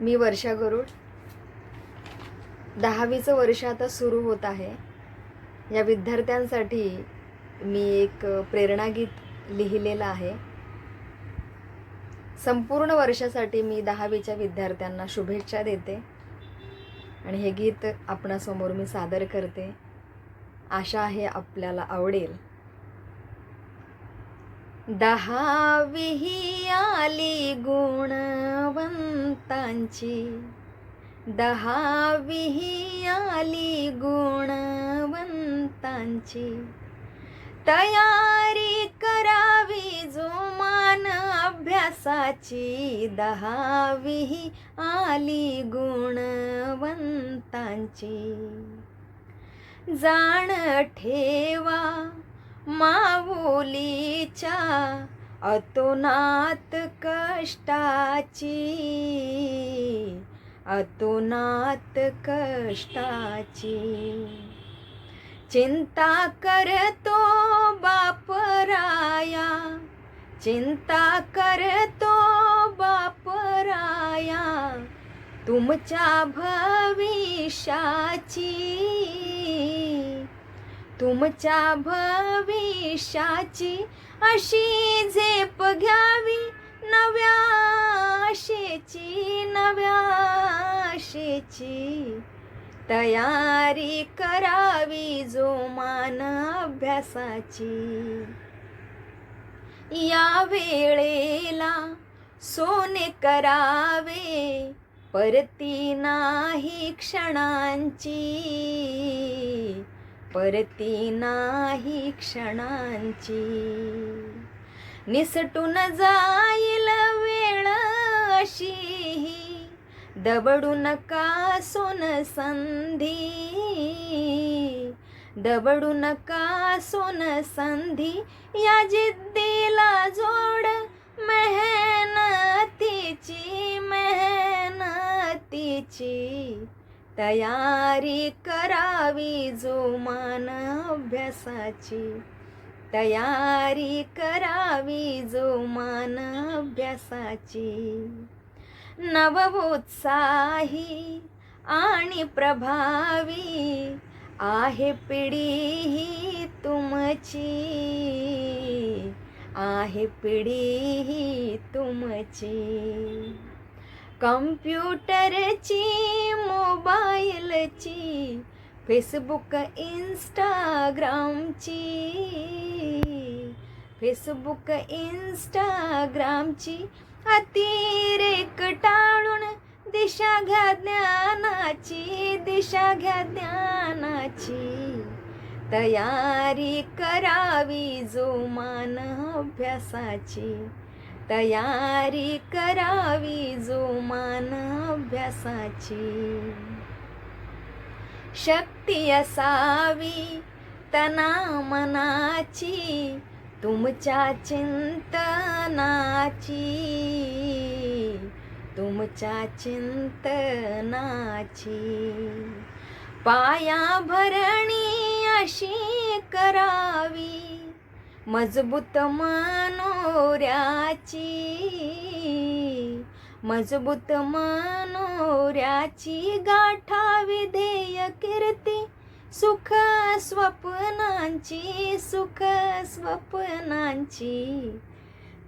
मी वर्षा गरुड. दहावीचं वर्ष आता सुरू होत आहे. या विद्यार्थ्यांसाठी मी एक प्रेरणागीत लिहिलेलं आहे. संपूर्ण वर्षासाठी मी दहावीच्या विद्यार्थ्यांना शुभेच्छा देते. आणि हे गीत आपणासमोर मी सादर करते. आशा आहे आपल्याला आवडेल. दहावी आली गुणवंतांची. दहावी आली गुणवंतांची. तयारी करावी जोमान अभ्यासाची. दहावी आली गुणवंतांची. जाण ठेवा माऊलीच्या अतोनात कष्टाची अतोनात कष्टाची. चिंता करतो बापराया चिंता करतो बापराया तुमच्या भविष्याची. तुमच्या भविष्याची अशी झेप घ्यावी. नव्या आशेची नव्या आशेची. तयारी करावी जोमान अभ्यासाची. या वेळेला सोने करावे परती नाही क्षणांची. परती नाही क्षणांची. निसटून जाईल वेळ अशी दबडू नका सोन संधी. दबडू नका सोन संधी. या जिद्दीला जोड मेहनतीची मेहनतीची. तयारी करावी जोमान अभ्यासाची तयारी करावी जोमान अभ्यासाची नवोत्साही आणि प्रभावी आहे पिढी ही तुमची. आहे पिढी ही तुमची. कम्प्युटरची ची फेसबुक इंस्टाग्रामची फेसबुक इंस्टाग्रामची अतिरेक टाळून दिशा घ्या ज्ञानाची दिशा घ्या ज्ञानाची. तयारी करावी जोमान अभ्यासाची. तयारी करावी जोमान अभ्यासाची. शक्ती असावी तना मनाची तुमच्या चिंतनाची. तुमच्या चिंतनाची. पाया भरणी अशी करावी मजबूत मनोऱ्याची. मजबूत मनोऱ्याची गाठावी दे कीर्ती सुख स्वप्नांची सुख स्वप्नांची.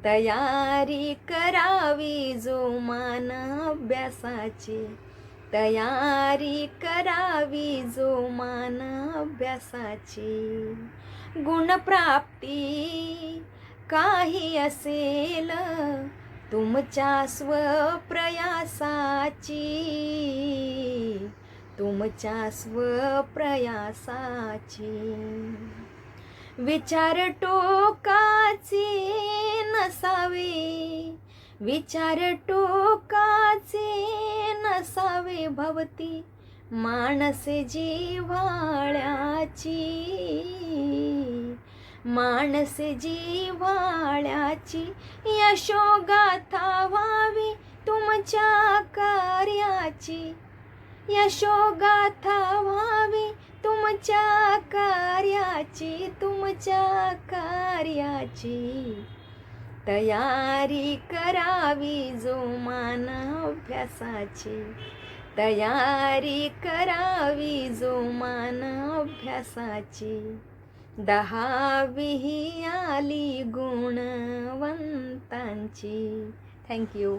तयारी करावी जोमान अभ्यासाची. तयारी करावी जोमान अभ्यासाची. गुणप्राप्ती काही असेल तुमच्या स्वप्रयासाची. तुमच्या स्वप्रयासाची विचार टोकाचे नसावे. विचार टोकाचे नसावे भवती माणसे जिव्हाळ्याची. माणसे जिव्हाळ्याची यशोगाथा व्हावी तुमच्या कार्याची. यशोगाथा व्हावी तुमच्या कार्याची तुमच्या कार्याची. तयारी करावी जोमान अभ्यासाची. तयारी करावी जोमान अभ्यासाची. दहावी आली गुणवंतांची. थँक्यू